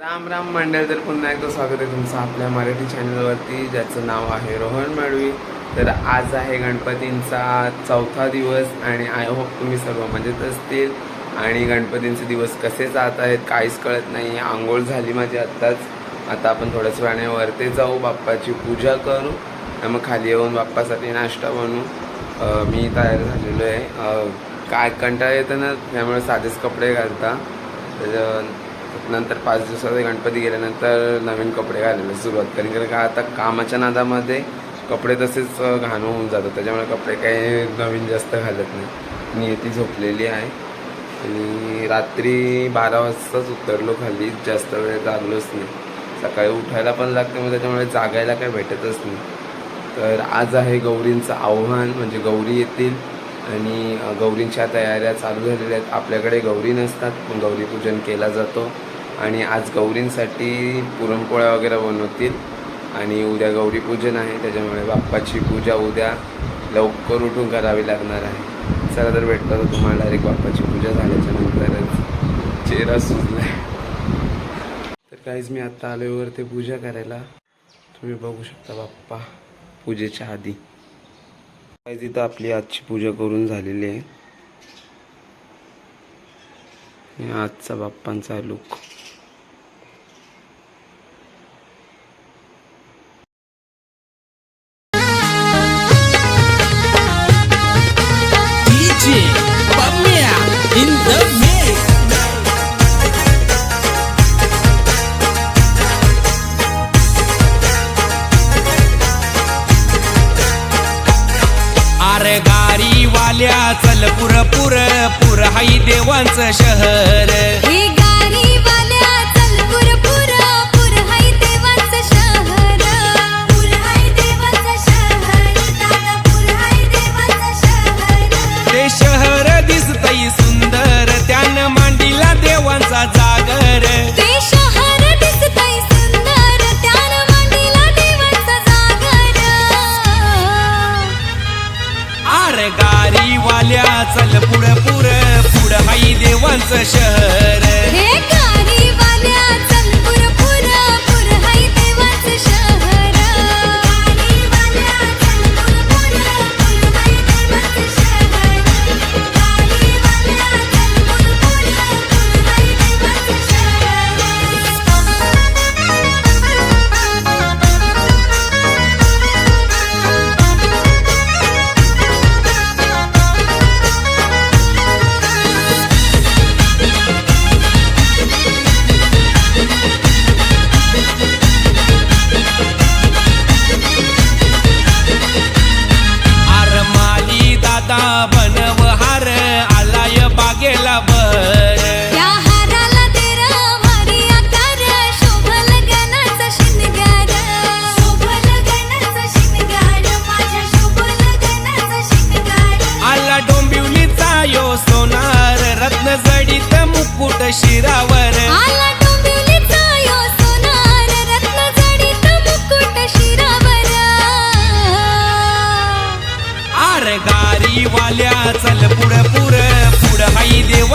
राम राम मंडळ तर पुन्हा एकदा स्वागत आहे तुमचं आपल्या मराठी चॅनलवरती ज्याचं नाव आहे रोहन माडवी. तर आज आहे गणपतींचा चौथा दिवस आणि आय होप तुम्ही सर्व मजेत असतील. आणि गणपतींचे दिवस कसे जात आहेत काहीच कळत नाही. आंघोळ झाली माझी आत्ताच. आता आपण थोड्याच वेळाने वरती जाऊ बाप्पाची पूजा करू. आणि मग खाली येऊन बाप्पासाठी नाश्ता बनवू. मी तयार झालेलो आहे. काय कंटाळा येतं ना त्यामुळे साधेच कपडे घालता. तर नंतर पाच दिवसाचे गणपती गेल्यानंतर नवीन कपडे घालायला सुरुवात करेन कारण का आता कामाच्या नादामध्ये कपडे तसेच घाण होऊन जातात. त्याच्यामुळे कपडे काही नवीन जास्त घालत नाही. नियती झोपलेली आहे. आणि रात्री बारा वाजताच उतरलो खाली. जास्त वेळ जागलोच नाही. सकाळी उठायला पण लागते मग त्याच्यामुळे जागायला काही भेटतच नाही. तर आज आहे गौरींचं आव्हान म्हणजे गौरी येतील आणि गौरींच्या तयाऱ्या चालू झालेल्या आहेत. आपल्याकडे गौरी नसतात पण गौरीपूजन केला जातो. आणि आज गौरींसाठी पुरणपोळ्या वगैरे बनवतील. आणि उद्या गौरी पूजन आहे त्याच्यामुळे बाप्पाची पूजा उद्या लवकर उठून करावी लागणार आहे. चला तर भेटतो तर तुम्हाला डायरेक्ट बाप्पाची पूजा झाल्याच्या नंतरच. चेहरा सुजलाय. तर काहीच मी आत्ता आलोवर ते पूजा करायला. तुम्ही बघू शकता बाप्पा पूजेच्या आधी. काही तिथं आपली आजची पूजा करून झालेली आहे. आजचा बाप्पांचा लुक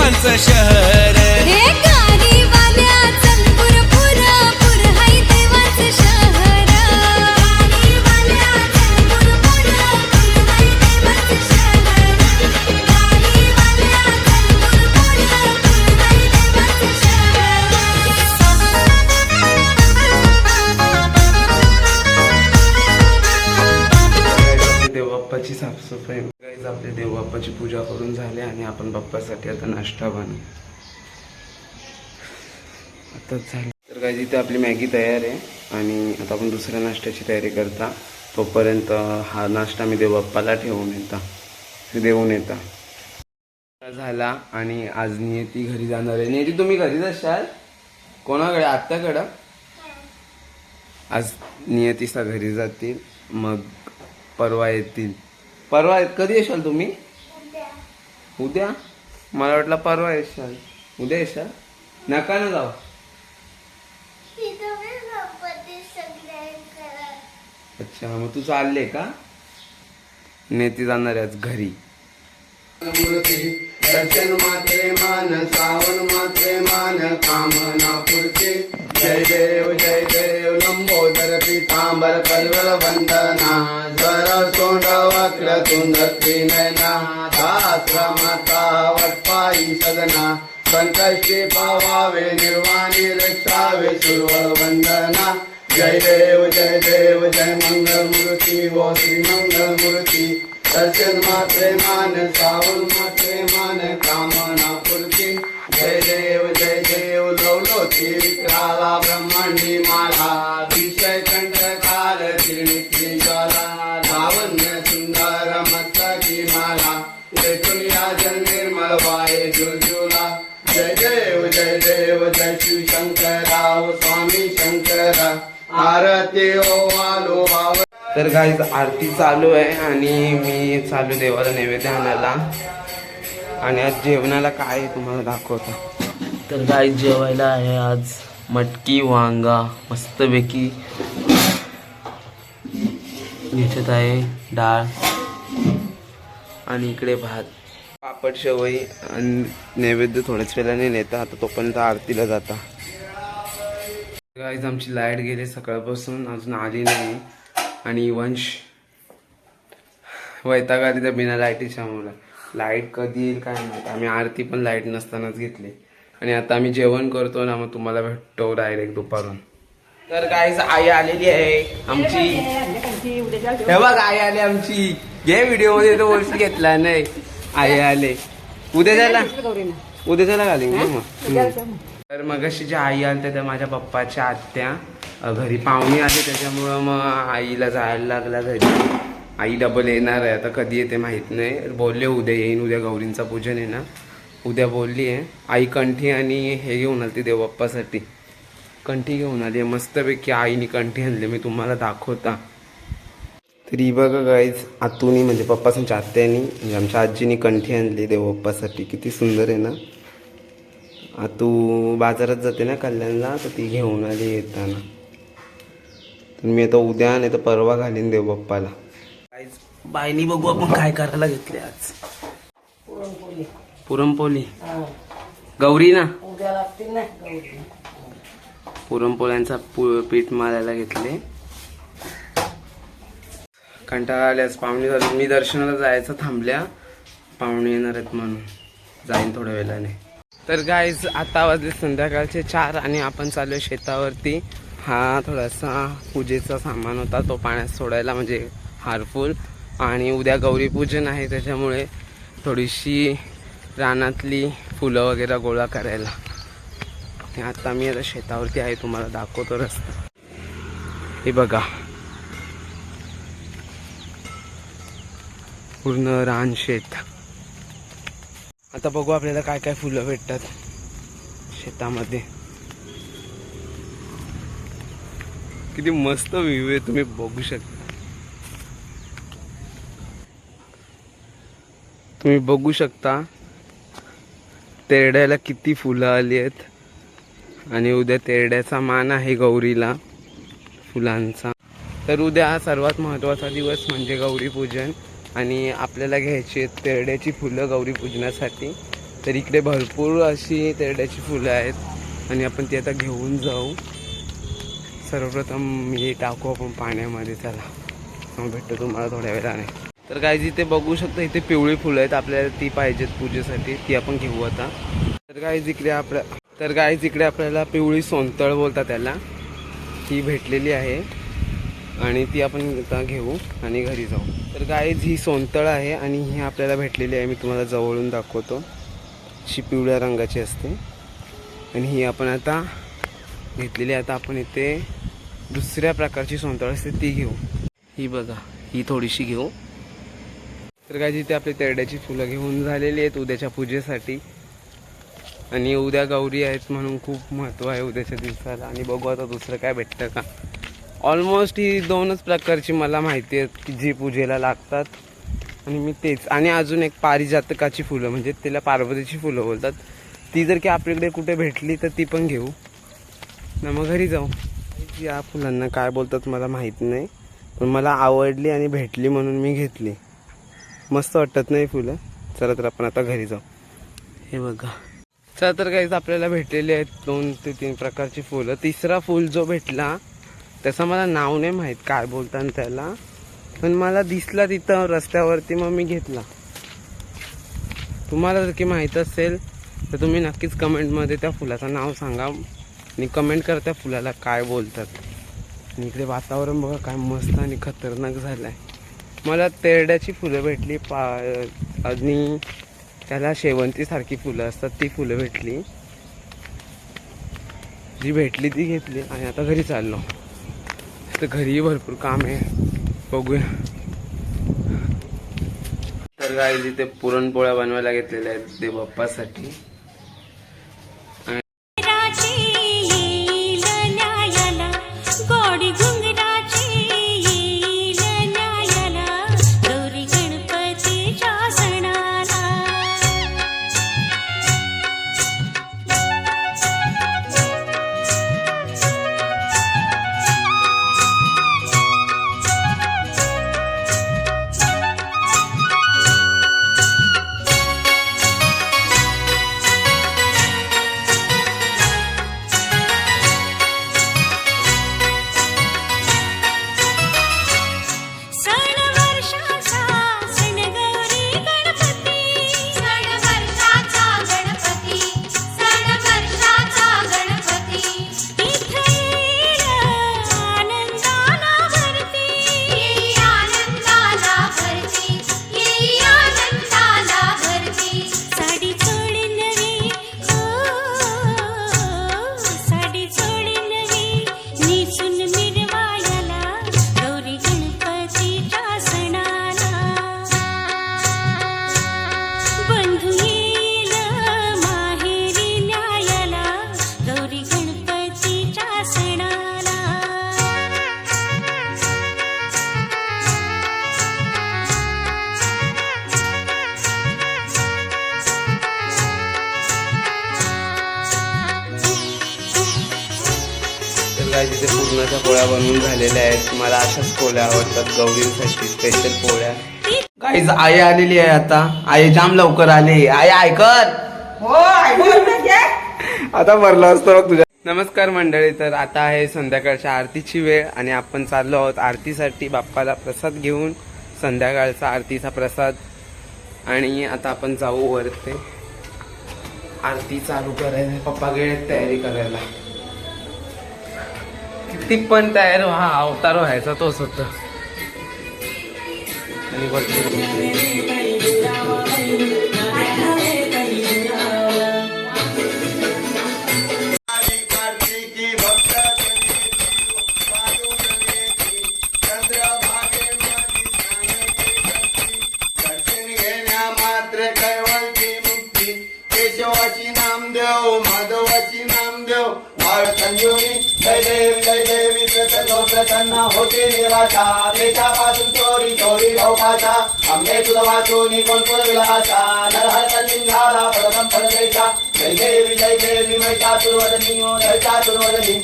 देवाचं आपली देवबाप्पाची साफसफाई लगेच आपली देवबाप्पाची पूजा करून झाली आणि आपण बाप्पासाठी आता नाश्ता बनू आताच झालं. तर काय इथे आपली मॅगी तयार आहे आणि आता आपण दुसऱ्या नाश्त्याची तयारी करता. तोपर्यंत हा नाश्ता मी देवबाप्पाला ठेवून येता. देऊन येता. झाला आणि आज नियती घरी जाणार आहे. नियती तुम्ही घरीच असाल? कोणाकडे? आत्ताकडं आज नियतीचा घरी जातील. मग परवा येतील. परवा कधी येशाल तुम्ही? उद्या. मला वाटलं परवा येशाल. उद्या येशाल? नका ना जाऊ. अच्छा मग तू चालले का? नेती जाणार आहे आज घरी. दर्शन मात्रे मान श्रावण मात्रे मान कामना पुरते जय देव जय देव लंबोदर पीतांबर कल्वल वंदना. सोंड वक्र तुंड त्रिनयना सहस्र माता सदना संकष्टी पावावे निर्वाणी रक्षावे सुरवर वंदना जय देव जय देव जय मंगल मूर्ती वो श्री मंगल मूर्ती दर्शन मात्रे मान सावल मात्रे मान कामना पूर्ती। जय देव जय देव लवलोती विक्राला ब्रह्मांडी माला। तर गाईज आरती चालू आहे आणि मी चालू देवाला नैवेद्य आणायला. आणि आज जेवणाला काय तुम्हाला दाखवतो. तर गाय जेवायला आहे आज मटकी वांगा मस्तपैकी याच्यात आहे डाळ आणि इकडे भात. पापड शेवई आणि नैवेद्य थोड्याच वेळाने नेता. आता तोपर्यंत आरतीला जाता. गाईज आमची लाइट गेली सकाळपासून अजून आली नाही. आणि वंश. वैताग आली तर बिना लाईटीच्या मुला लाइट कधी येईल काय माहिती. आम्ही आरती पण लाइट नसतानाच घेतली. आणि आता आम्ही जेवण करतो ना मग तुम्हाला भेटतो डायरेक्ट दुपारून. तर काय आई आलेली आहे. आमची. हे बघ आई आली आमची. घे व्हिडिओमध्ये तो वर्ष घेतला नाही. आई आले. उद्या झाला उद्या झाला घाली मग. तर मग जी आई आल्या त्या माझ्या पप्पाच्या आत्या घरी पाहुणे आले त्याच्यामुळं मग आईला जायला लागला घरी. आई डबल येणार आहे. आता कधी येते माहीत नाही. बोलले उद्या येईन उद्या गौरींचा पूजन आहे ना. उद्या बोलली आहे. आई कंठी आणि हे घेऊन आली ती देवबाप्पासाठी. कंठी घेऊन आली आहे. मस्तपैकी आईने कंठी आणली. मी तुम्हाला दाखवता. तरी बघा गाईज आतूनी म्हणजे पप्पाच्या आत्यानी म्हणजे आमच्या आजीनी कंठी आणली देवबाप्पासाठी. किती सुंदर आहे ना. आतू बाजारात जाते ना कल्याणला तर ती घेऊन आली येताना. तर मी आता उद्या नाही तर परवा घालीन देवबाप्पाला गाईज बायनी बघू आपण काय करायला घेतले आज. पुरणपोळी. गौरी ना? पुरणपोळ्यांचा पु- पीठ मारायला घेतले. कंटाळा आल्यास पाहुणे झाले मी दर्शनाला जायचं थांबल्या. पाहुणे येणार आहेत म्हणून. जाईन थोड्या वेळाने. तर गाईज आता वाजले संध्याकाळचे चार आणि आपण चालू शेतावरती. हा थोडासा पूजेचा सामान होता तो पाण्यात सोडायला म्हणजे हारफुल आणि उद्या गौरीपूजन आहे त्याच्यामुळे थोडीशी रानातली फुलं वगैरे गोळा करायला. आणि आता मी आता शेतावरती आहे तुम्हाला दाखवतो रस्ता. हे बघा. पूर्ण रान शेत. आता बघू आपल्याला काय काय फुलं भेटतात शेतामध्ये. किती मस्त व्ह्यू आहे तुम्ही बघू शकता. तुम्ही बघू शकता तेरड्याला किती फुलं आली आहेत. आणि उद्या तेरड्याचा मान आहे गौरीला फुलांचा. तर उद्या हा सर्वात महत्त्वाचा दिवस म्हणजे गौरीपूजन आणि आपल्याला घ्यायची आहेत तेरड्याची फुलं गौरी पूजनासाठी. तर इकडे भरपूर अशी तेरड्याची फुलं आहेत. आणि आपण ती आता घेऊन जाऊ. सर्वप्रथम मी टाकू आपण पाण्यामध्ये चला. मग भेटतो तुम्हाला थोड्या वेळाने. तर काय जिथे बघू शकता इथे पिवळी फुलं आहेत. आपल्याला ती पाहिजेत पूजेसाठी. ती आपण घेऊ आता. तर काय इकडे आपल्या तर काय इकडे आपल्याला पिवळी सोनतळ बोलतात त्याला. ती भेटलेली आहे. आणि ती आपण आता घेऊ आणि घरी जाऊ. तर गायज ही सोनतळ आहे आणि ही आपल्याला भेटलेली आहे. मी तुम्हाला जवळून दाखवतो. अशी पिवळ्या रंगाची असते. आणि ही आपण आता घेतलेली आता आपण इथे दुसऱ्या प्रकारची सोनतळ असते ती घेऊ. ही बघा ही थोडीशी घेऊ. तर काय जिथे आपली तेरड्याची फुलं घेऊन झालेली आहेत उद्याच्या पूजेसाठी. आणि उद्या गौरी आहेत म्हणून खूप महत्त्व आहे उद्याच्या दिवसाला. आणि बघू आता दुसरं काय भेटतं का. ऑलमोस्ट ही दोनच प्रकारची मला माहिती आहेत की जी पूजेला लागतात. आणि मी तेच. आणि अजून एक पारिजातकाची फुलं म्हणजे तिला पार्वतीची फुलं बोलतात. ती जर की आपल्याकडे कुठे भेटली तर ती पण घेऊ. ना मग घरी जाऊ. या फुलांना काय बोलतात मला माहीत नाही पण मला आवडली आणि भेटली म्हणून मी घेतली. मस्त वाटत नाही फुलं. चला तर आपण आता घरी जाऊ. हे बघा. चला तर काहीच आपल्याला भेटलेले आहेत दोन ते तीन प्रकारची फुलं. तिसरा फुल जो भेटला त्याचं मला नाव नाही माहीत काय बोलतात त्याला पण मला दिसला तिथं रस्त्यावरती मग मी घेतला. तुम्हाला जर की माहीत असेल तर तुम्ही नक्कीच कमेंटमध्ये त्या फुलाचं नाव सांगा. आणि कमेंट करता फुलाला काय बोलतात. आणि इकडे वातावरण बघा काय मस्त आणि खतरनाक झालं आहे मला तेरड्याची फुलं भेटली पा आणि त्याला शेवंतीसारखी फुलं असतात ती फुलं भेटली. जी भेटली ती घेतली आणि आता घरी चाललो. तर घरीही भरपूर काम आहे. बघूया. तर गाय जिथे पुरणपोळ्या बनवायला घेतलेल्या आहेत ते बाप्पासाठी. काय तिथे पूर्णाच्या पोळ्या बनवून झालेल्या आहेत. मला अशाच पोळ्या आवडतात. गौरींसाठी स्पेशल पोळ्या. काहीच आई आलेली आहे आता. आई जाम लवकर आली. आई ऐकर आता भरला असतो बघ तुझ्या नमस्कार मंडळी. तर आता आहे संध्याकाळच्या आरतीची वेळ आणि आपण चाललो आहोत आरतीसाठी बाप्पाला प्रसाद घेऊन. संध्याकाळचा आरतीचा प्रसाद. आणि आता आपण जाऊ वरते. आरती चालू करायला पप्पा गेले तयारी करायला. किती पण तयार हो. हा. अवतार व्हायचा तोच होत. आणि प्रसन्न प्रसन्न होते निवासा देशापासून चोरी चोरी लोकाचा आंबे तुझ वाचून कोण विलासा नरहर संजिंगाला परम परदेशा जय देवी जय देवी मैता तुर्वदनी जय चातुर्वदनी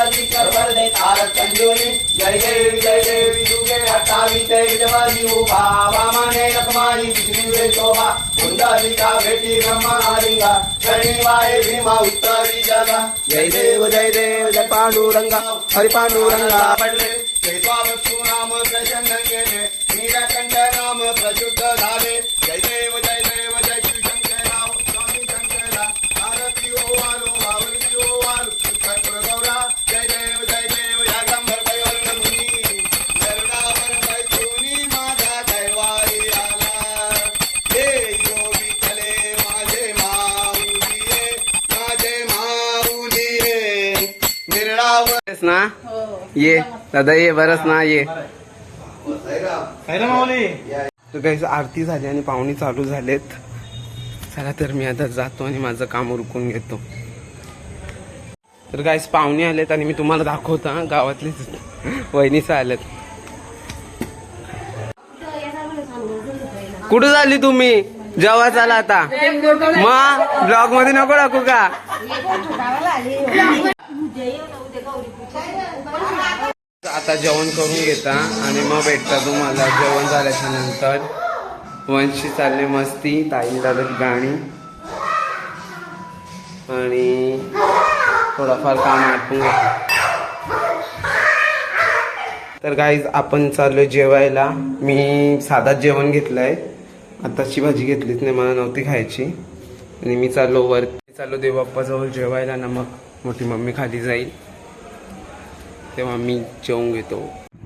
तुर्वदी सर्वदे तारक संजीवनी जय देवी जय देवी दुर्गे अट्टावी ते विजवानी उभा वामाने रखमानी विष्णुवे शोभा कुंडालिका भेटी ब्रह्मा आलिंगा शनिवारे भीमा उत्तरी जगा जय देव जय देव जय पांडुरंगा हरि पांडुरंगा पडले ये दादा ये बरंच ना ये. तर काही आरती झाली आणि पाहुणी चालू झालेत. चला तर मी आता जातो आणि माझं काम उरकून घेतो. तर काहीच पाहुणे आलेत आणि मी तुम्हाला दाखवतो गावातलेच वहिनीच आलेत. कुठं झाली तुम्ही? जेव्हा चाला आता. मग ब्लॉगमध्ये नको टाकू का? आता जेवण करून घेता आणि मग भेटता तुम्हाला. जेवण झाल्याच्यानंतर वंशी चालली मस्ती ताई दादा गाणी. आणि थोडाफार काम आटपून घेतो तर गाईज आपण चाललो जेवायला. मी साधा जेवण घेतलंय. आताची भाजी घेतलीच नाही मला नव्हती खायची. आणि मी चाललो वर चाललो देवबाप्पाजवळ जेवायला ना मग मोठी मम्मी खाली जाईल. तेव्हा मी जेवून घेतो.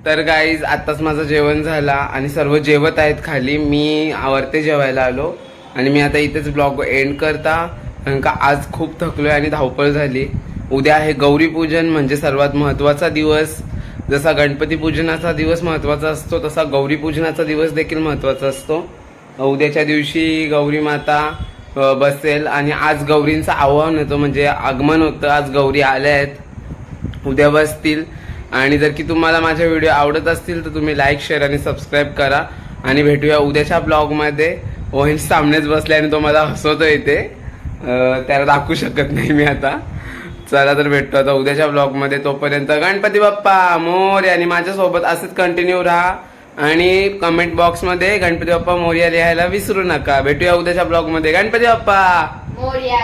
तर गाईज आत्ताच माझं जेवण झाला आणि सर्व जेवत आहेत खाली. मी आवडते जेवायला आलो आणि मी आता इथेच ब्लॉग एंड करता. कारण का आज खूप थकलोय आणि धावपळ झाली. उद्या आहे गौरी पूजन म्हणजे सर्वात महत्त्वाचा दिवस. जसा गणपती पूजनाचा दिवस महत्त्वाचा असतो तसा गौरी पूजनाचा दिवस देखील महत्त्वाचा असतो. उद्याच्या दिवशी गौरी माता बसेल आणि आज गौरींचं आव्हान होतं म्हणजे आगमन होतं. आज गौरी आल्या आहेत. उद्या बसतील आणि जर की तुम्हाला माझ्या व्हिडिओ आवडत असतील तर तुम्ही लाईक शेअर आणि सबस्क्राईब करा. आणि भेटूया उद्याच्या ब्लॉगमध्ये ओहेन सामनेच बसले आणि तो मला हसवतो येते त्याला दाखवू शकत नाही मी आता. चला तर भेटतो आता उद्याच्या ब्लॉगमध्ये तोपर्यंत गणपती बाप्पा मोर आणि माझ्यासोबत असंच कंटिन्यू राहा. आणि कमेंट बॉक्समध्ये गणपती बाप्पा मोर्या लिहायला विसरू नका. भेटूया उद्याच्या ब्लॉगमध्ये गणपती बाप्पा! मोर्या!